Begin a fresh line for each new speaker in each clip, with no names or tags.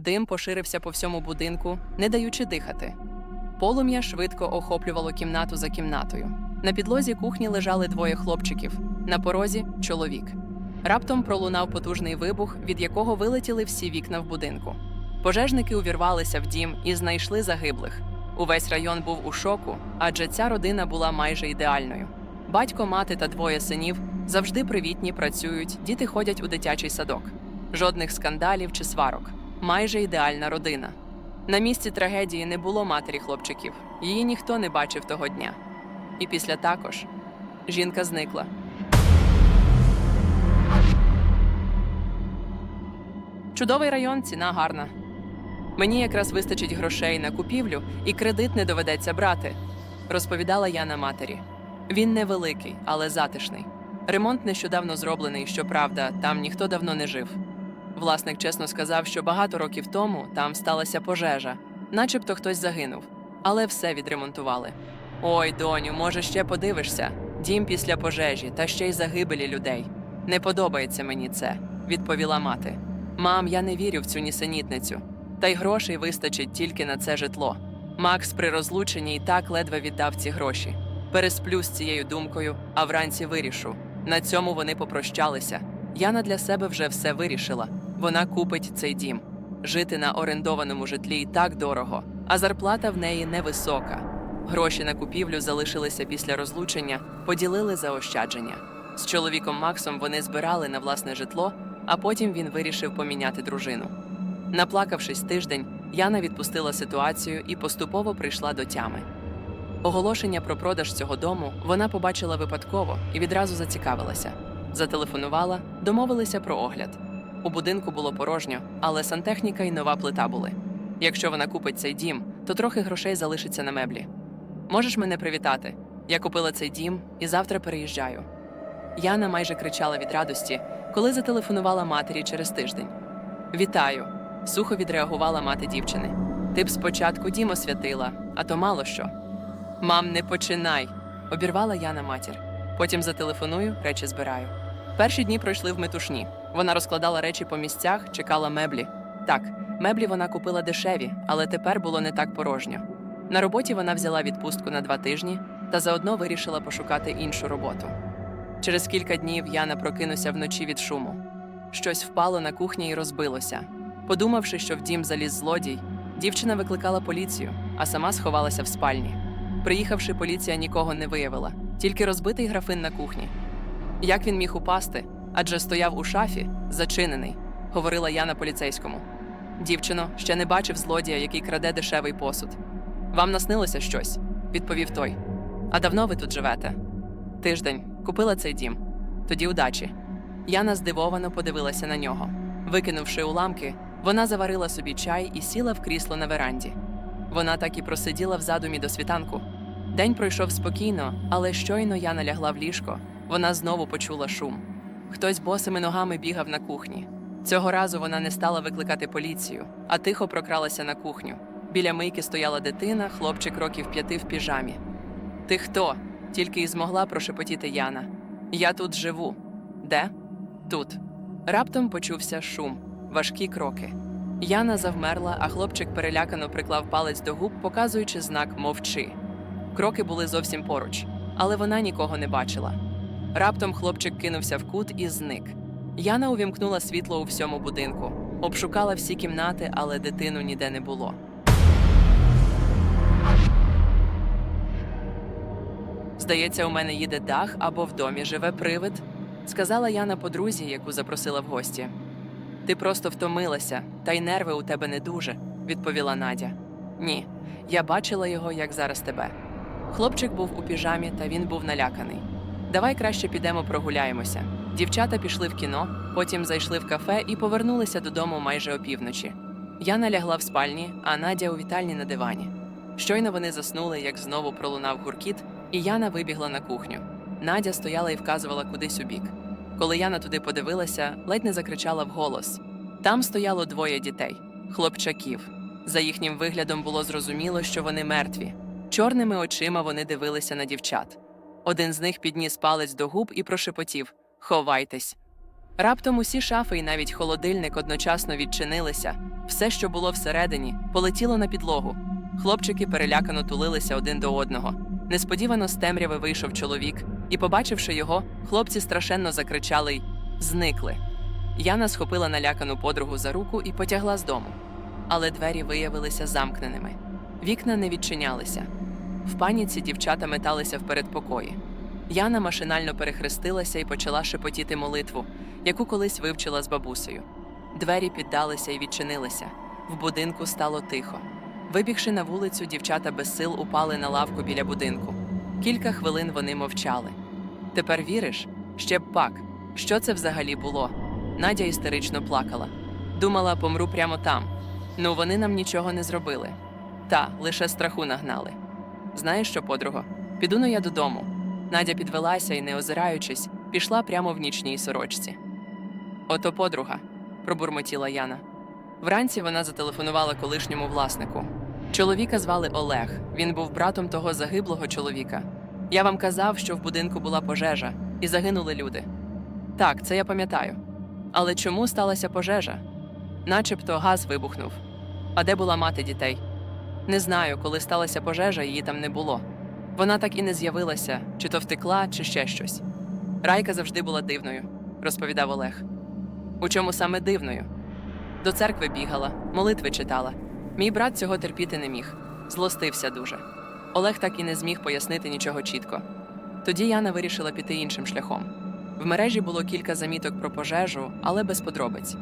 Дим поширився по всьому будинку, не даючи дихати. Полум'я швидко охоплювало кімнату за кімнатою. На підлозі кухні лежали двоє хлопчиків, на порозі чоловік. Раптом пролунав потужний вибух, від якого вилетіли всі вікна в будинку. Пожежники увірвалися в дім і знайшли загиблих. Увесь район був у шоку, адже ця родина була майже ідеальною. Батько, мати та двоє синів завжди привітні працюють, діти ходять у дитячий садок. Жодних скандалів чи сварок. Майже ідеальна родина. На місці трагедії не було матері хлопчиків. Її ніхто не бачив того дня. І після також жінка зникла. Чудовий район, ціна гарна. Мені якраз вистачить грошей на купівлю, і кредит не доведеться брати, розповідала Яна матері. Він невеликий, але затишний. Ремонт нещодавно зроблений, щоправда, там ніхто давно не жив. Власник чесно сказав, що багато років тому там сталася пожежа, начебто хтось загинув, але все відремонтували. Ой, доню, може, ще подивишся? Дім після пожежі та ще й загибелі людей. Не подобається мені це, відповіла мати. Мам, я не вірю в цю нісенітницю. Та й грошей вистачить тільки на це житло. Макс при розлученні і так ледве віддав ці гроші. Пересплю з цією думкою, а вранці вирішу. На цьому вони попрощалися. Яна для себе вже все вирішила. Вона купить цей дім. Жити на орендованому житлі і так дорого, а зарплата в неї невисока. Гроші на купівлю залишилися після розлучення, поділили заощадження. З чоловіком Максом вони збирали на власне житло, а потім він вирішив поміняти дружину. Наплакавшись тиждень, Яна відпустила ситуацію і поступово прийшла до тями. Оголошення про продаж цього дому вона побачила випадково і відразу зацікавилася. Зателефонувала, домовилися про огляд. У будинку було порожньо, але сантехніка і нова плита були. Якщо вона купить цей дім, то трохи грошей залишиться на меблі. Можеш мене привітати? Я купила цей дім і завтра переїжджаю. Яна майже кричала від радості, коли зателефонувала матері через тиждень. Вітаю! сухо відреагувала мати дівчини. Ти б спочатку дім освятила, а то мало що. Мам, не починай, обірвала Яна матір. Потім зателефоную, речі збираю. Перші дні пройшли в метушні. Вона розкладала речі по місцях, чекала меблі. Так, меблі вона купила дешеві, але тепер було не так порожньо. На роботі вона взяла відпустку на два тижні та заодно вирішила пошукати іншу роботу. Через кілька днів Яна прокинувся вночі від шуму. Щось впало на кухні і розбилося. Подумавши, що в дім заліз злодій, дівчина викликала поліцію, а сама сховалася в спальні. Приїхавши, поліція нікого не виявила, тільки розбитий графин на кухні. Як він міг упасти? Адже стояв у шафі, зачинений, говорила Яна поліцейському. Дівчино, ще не бачив злодія, який краде дешевий посуд. Вам наснилося щось, відповів той. А давно ви тут живете? Тиждень. Купила цей дім. Тоді удачі. Яна здивовано подивилася на нього. Викинувши уламки, вона заварила собі чай і сіла в крісло на веранді. Вона так і просиділа в задумі до світанку. День пройшов спокійно, але щойно Яна лягла в ліжко. Вона знову почула шум. Хтось босими ногами бігав на кухні. Цього разу вона не стала викликати поліцію, а тихо прокралася на кухню. Біля мийки стояла дитина, хлопчик років п'яти в піжамі. Ти хто? тільки й змогла прошепотіти Яна. Я тут живу. Де? Тут. Раптом почувся шум, важкі кроки. Яна завмерла, а хлопчик перелякано приклав палець до губ, показуючи знак мовчи. Кроки були зовсім поруч, але вона нікого не бачила. Раптом хлопчик кинувся в кут і зник. Яна увімкнула світло у всьому будинку, обшукала всі кімнати, але дитину ніде не було. Здається, у мене їде дах або в домі живе привид, сказала Яна подрузі, яку запросила в гості. Ти просто втомилася, та й нерви у тебе не дуже, відповіла Надя. Ні, я бачила його, як зараз тебе. Хлопчик був у піжамі, та він був наляканий. Давай краще підемо прогуляємося. Дівчата пішли в кіно, потім зайшли в кафе і повернулися додому майже опівночі. Яна лягла в спальні, а Надя у вітальні на дивані. Щойно вони заснули, як знову пролунав гуркіт, і Яна вибігла на кухню. Надя стояла і вказувала кудись у бік. Коли Яна туди подивилася, ледь не закричала вголос. Там стояло двоє дітей хлопчаків. За їхнім виглядом було зрозуміло, що вони мертві. Чорними очима вони дивилися на дівчат. Один з них підніс палець до губ і прошепотів Ховайтесь. Раптом усі шафи і навіть холодильник одночасно відчинилися. Все, що було всередині, полетіло на підлогу. Хлопчики перелякано тулилися один до одного. Несподівано з темряви вийшов чоловік, і, побачивши його, хлопці страшенно закричали й зникли. Яна схопила налякану подругу за руку і потягла з дому. Але двері виявилися замкненими. Вікна не відчинялися. В паніці дівчата металися в передпокої. Яна машинально перехрестилася і почала шепотіти молитву, яку колись вивчила з бабусею. Двері піддалися і відчинилися. В будинку стало тихо. Вибігши на вулицю, дівчата без сил упали на лавку біля будинку. Кілька хвилин вони мовчали. Тепер віриш? Ще б пак. Що це взагалі було? Надя істерично плакала. Думала, помру прямо там. Ну, вони нам нічого не зробили. Та, лише страху нагнали. Знаєш що, подруго? Піду ну я додому. Надя підвелася і, не озираючись, пішла прямо в нічній сорочці. Ото подруга, пробурмотіла Яна. Вранці вона зателефонувала колишньому власнику. Чоловіка звали Олег. Він був братом того загиблого чоловіка. Я вам казав, що в будинку була пожежа, і загинули люди. Так, це я пам'ятаю. Але чому сталася пожежа? Начебто газ вибухнув. А де була мати дітей? Не знаю, коли сталася пожежа, її там не було. Вона так і не з'явилася, чи то втекла, чи ще щось. Райка завжди була дивною, розповідав Олег. У чому саме дивною? До церкви бігала, молитви читала. Мій брат цього терпіти не міг, злостився дуже. Олег так і не зміг пояснити нічого чітко. Тоді Яна вирішила піти іншим шляхом. В мережі було кілька заміток про пожежу, але без подробиць.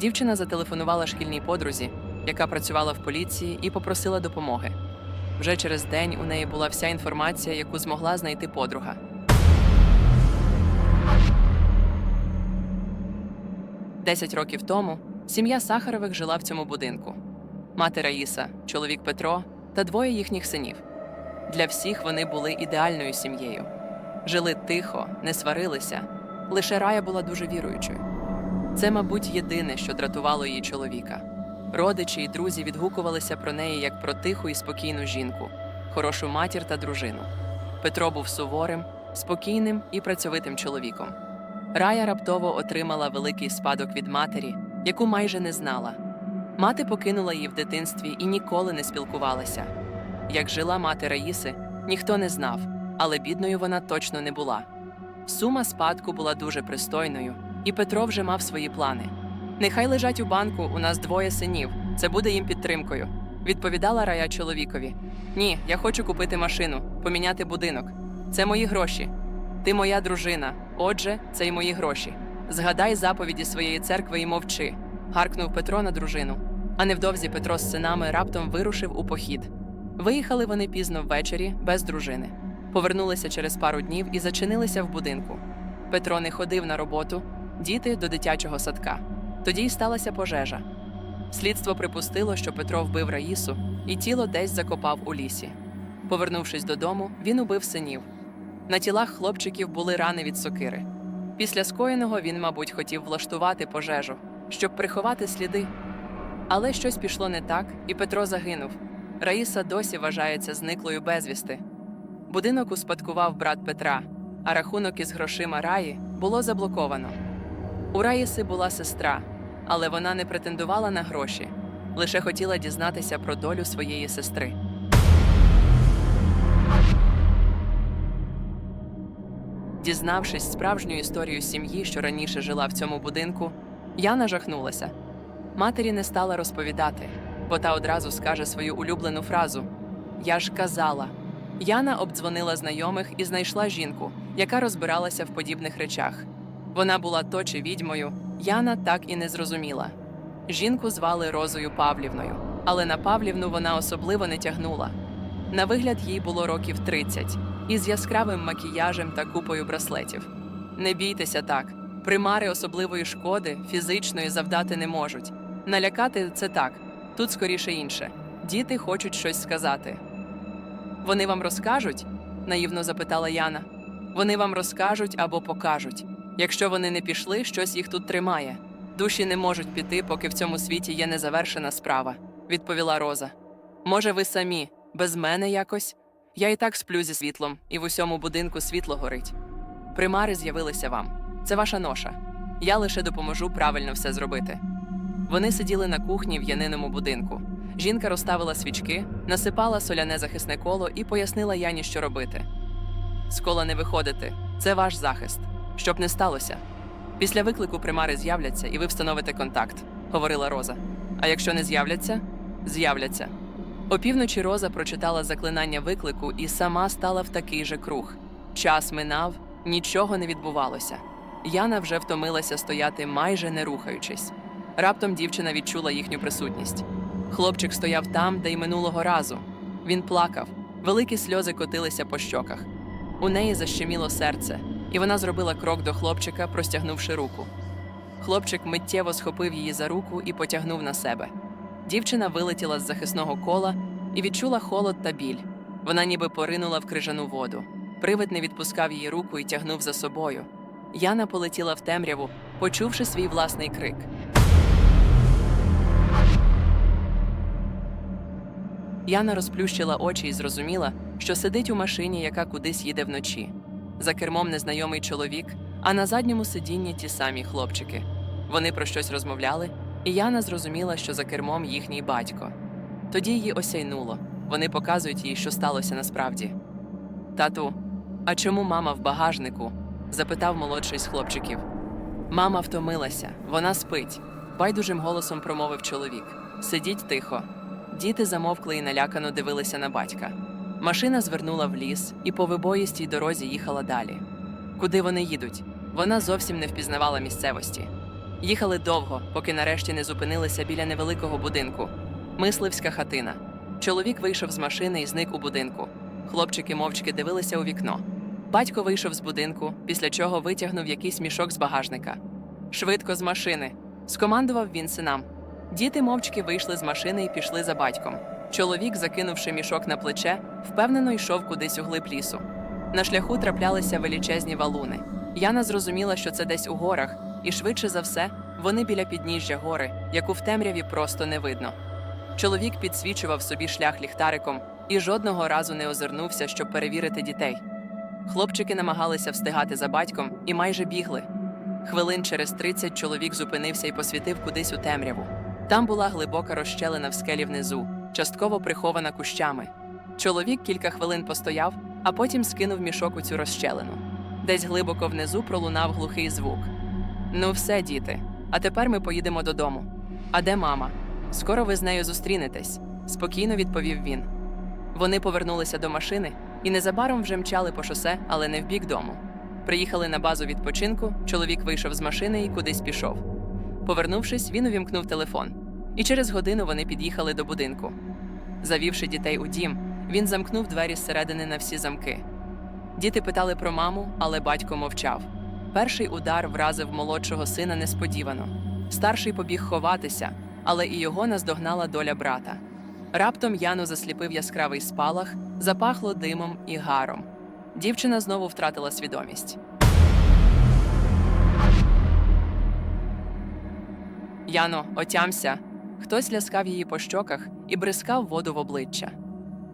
Дівчина зателефонувала шкільній подрузі, яка працювала в поліції, і попросила допомоги. Вже через день у неї була вся інформація, яку змогла знайти подруга. Десять років тому сім'я Сахарових жила в цьому будинку. Мати Раїса, чоловік Петро та двоє їхніх синів. Для всіх вони були ідеальною сім'єю. Жили тихо, не сварилися. Лише Рая була дуже віруючою. Це, мабуть, єдине, що дратувало її чоловіка. Родичі і друзі відгукувалися про неї як про тиху і спокійну жінку, хорошу матір та дружину. Петро був суворим, спокійним і працьовитим чоловіком. Рая раптово отримала великий спадок від матері, яку майже не знала. Мати покинула її в дитинстві і ніколи не спілкувалася. Як жила мати Раїси, ніхто не знав, але бідною вона точно не була. Сума спадку була дуже пристойною, і Петро вже мав свої плани. Нехай лежать у банку, у нас двоє синів. Це буде їм підтримкою. Відповідала Рая чоловікові: Ні, я хочу купити машину, поміняти будинок. Це мої гроші. Ти моя дружина. Отже, це й мої гроші. Згадай заповіді своєї церкви і мовчи. гаркнув Петро на дружину. А невдовзі Петро з синами раптом вирушив у похід. Виїхали вони пізно ввечері без дружини. Повернулися через пару днів і зачинилися в будинку. Петро не ходив на роботу, діти до дитячого садка. Тоді й сталася пожежа. Слідство припустило, що Петро вбив Раїсу, і тіло десь закопав у лісі. Повернувшись додому, він убив синів. На тілах хлопчиків були рани від сокири. Після скоєного він, мабуть, хотів влаштувати пожежу, щоб приховати сліди. Але щось пішло не так, і Петро загинув. Раїса досі вважається зниклою безвісти. Будинок успадкував брат Петра, а рахунок із грошима Раї було заблоковано. У Раїси була сестра, але вона не претендувала на гроші, лише хотіла дізнатися про долю своєї сестри. Дізнавшись справжню історію сім'ї, що раніше жила в цьому будинку, Яна жахнулася. Матері не стала розповідати, бо та одразу скаже свою улюблену фразу Я ж казала. Яна обдзвонила знайомих і знайшла жінку, яка розбиралася в подібних речах. Вона була то чи відьмою, Яна так і не зрозуміла. Жінку звали Розою Павлівною, але на Павлівну вона особливо не тягнула. На вигляд їй було років 30, із яскравим макіяжем та купою браслетів. Не бійтеся так, примари особливої шкоди фізичної завдати не можуть. Налякати це так, тут скоріше інше. Діти хочуть щось сказати. Вони вам розкажуть? наївно запитала Яна. Вони вам розкажуть або покажуть. Якщо вони не пішли, щось їх тут тримає. Душі не можуть піти, поки в цьому світі є незавершена справа, відповіла Роза. Може, ви самі, без мене якось? Я і так сплю зі світлом, і в усьому будинку світло горить. Примари з'явилися вам. Це ваша ноша. Я лише допоможу правильно все зробити. Вони сиділи на кухні в яниному будинку. Жінка розставила свічки, насипала соляне захисне коло і пояснила Яні, що робити. З кола не виходити це ваш захист. Щоб не сталося. Після виклику примари з'являться і ви встановите контакт, говорила Роза. А якщо не з'являться, з'являться. Опівночі Роза прочитала заклинання виклику і сама стала в такий же круг. Час минав, нічого не відбувалося. Яна вже втомилася стояти, майже не рухаючись. Раптом дівчина відчула їхню присутність. Хлопчик стояв там, де й минулого разу. Він плакав, великі сльози котилися по щоках. У неї защеміло серце, і вона зробила крок до хлопчика, простягнувши руку. Хлопчик миттєво схопив її за руку і потягнув на себе. Дівчина вилетіла з захисного кола і відчула холод та біль. Вона ніби поринула в крижану воду. Привид не відпускав її руку і тягнув за собою. Яна полетіла в темряву, почувши свій власний крик. Яна розплющила очі і зрозуміла, що сидить у машині, яка кудись їде вночі. За кермом незнайомий чоловік, а на задньому сидінні ті самі хлопчики. Вони про щось розмовляли, і Яна зрозуміла, що за кермом їхній батько. Тоді її осяйнуло. Вони показують їй, що сталося насправді. Тату, а чому мама в багажнику? запитав молодший з хлопчиків. Мама втомилася, вона спить, байдужим голосом промовив чоловік. Сидіть тихо. Діти замовкли і налякано дивилися на батька. Машина звернула в ліс і по вибоїстій дорозі їхала далі. Куди вони їдуть? Вона зовсім не впізнавала місцевості. Їхали довго, поки нарешті не зупинилися біля невеликого будинку. Мисливська хатина. Чоловік вийшов з машини і зник у будинку. Хлопчики мовчки дивилися у вікно. Батько вийшов з будинку, після чого витягнув якийсь мішок з багажника. Швидко з машини. Скомандував він синам. Діти мовчки вийшли з машини і пішли за батьком. Чоловік, закинувши мішок на плече, впевнено йшов кудись у глиб лісу. На шляху траплялися величезні валуни. Яна зрозуміла, що це десь у горах, і швидше за все вони біля підніжжя гори, яку в темряві просто не видно. Чоловік підсвічував собі шлях ліхтариком і жодного разу не озирнувся, щоб перевірити дітей. Хлопчики намагалися встигати за батьком і майже бігли. Хвилин через 30 чоловік зупинився і посвітив кудись у темряву. Там була глибока розщелина в скелі внизу, частково прихована кущами. Чоловік кілька хвилин постояв, а потім скинув мішок у цю розщелину. Десь глибоко внизу пролунав глухий звук. Ну, все, діти, а тепер ми поїдемо додому. А де мама? Скоро ви з нею зустрінетесь, спокійно відповів він. Вони повернулися до машини і незабаром вже мчали по шосе, але не в бік дому. Приїхали на базу відпочинку, чоловік вийшов з машини і кудись пішов. Повернувшись, він увімкнув телефон. І через годину вони під'їхали до будинку. Завівши дітей у дім, він замкнув двері зсередини на всі замки. Діти питали про маму, але батько мовчав. Перший удар вразив молодшого сина несподівано. Старший побіг ховатися, але і його наздогнала доля брата. Раптом Яну засліпив яскравий спалах, запахло димом і гаром. Дівчина знову втратила свідомість. Яно, отямся. Хтось ляскав її по щоках і бризкав воду в обличчя.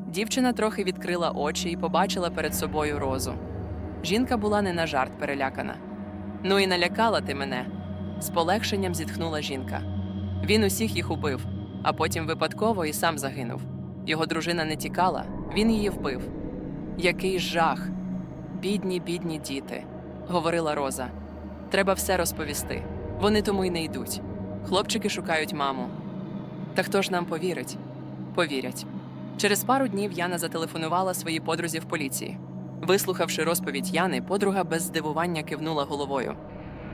Дівчина трохи відкрила очі і побачила перед собою розу. Жінка була не на жарт перелякана. Ну і налякала ти мене. З полегшенням зітхнула жінка. Він усіх їх убив, а потім випадково і сам загинув. Його дружина не тікала, він її вбив. Який жах! Бідні, бідні діти, говорила Роза. Треба все розповісти. Вони тому й не йдуть. Хлопчики шукають маму. Та хто ж нам повірить? Повірять. Через пару днів Яна зателефонувала своїй подрузі в поліції. Вислухавши розповідь Яни, подруга без здивування кивнула головою.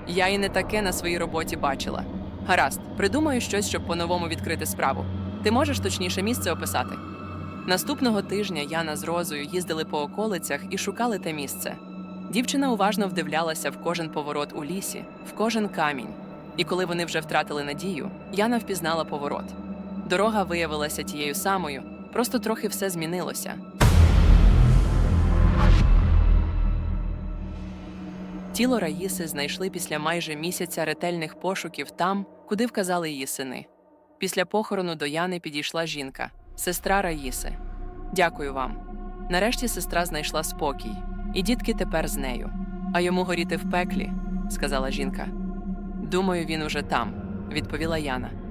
Я і не таке на своїй роботі бачила. Гаразд, придумаю щось, щоб по-новому відкрити справу. Ти можеш точніше місце описати? Наступного тижня Яна з Розою їздили по околицях і шукали те місце. Дівчина уважно вдивлялася в кожен поворот у лісі, в кожен камінь. І коли вони вже втратили надію, Яна впізнала поворот. Дорога виявилася тією самою, просто трохи все змінилося. Тіло Раїси знайшли після майже місяця ретельних пошуків там, куди вказали її сини. Після похорону до Яни підійшла жінка, сестра Раїси. Дякую вам. Нарешті сестра знайшла спокій, і дітки тепер з нею. А йому горіти в пеклі, сказала жінка. Думаю, він уже там, відповіла Яна.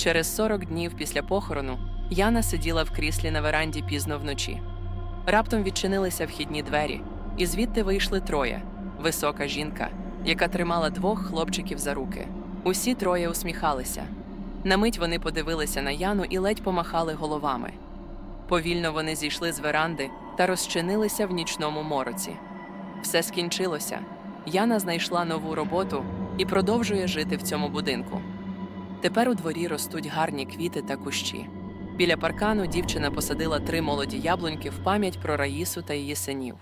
Через 40 днів після похорону Яна сиділа в кріслі на веранді пізно вночі. Раптом відчинилися вхідні двері, і звідти вийшли троє: висока жінка, яка тримала двох хлопчиків за руки. Усі троє усміхалися. На мить вони подивилися на Яну і ледь помахали головами. Повільно вони зійшли з веранди та розчинилися в нічному мороці. Все скінчилося. Яна знайшла нову роботу і продовжує жити в цьому будинку. Тепер у дворі ростуть гарні квіти та кущі. Біля паркану дівчина посадила три молоді яблуньки в пам'ять про Раїсу та її синів.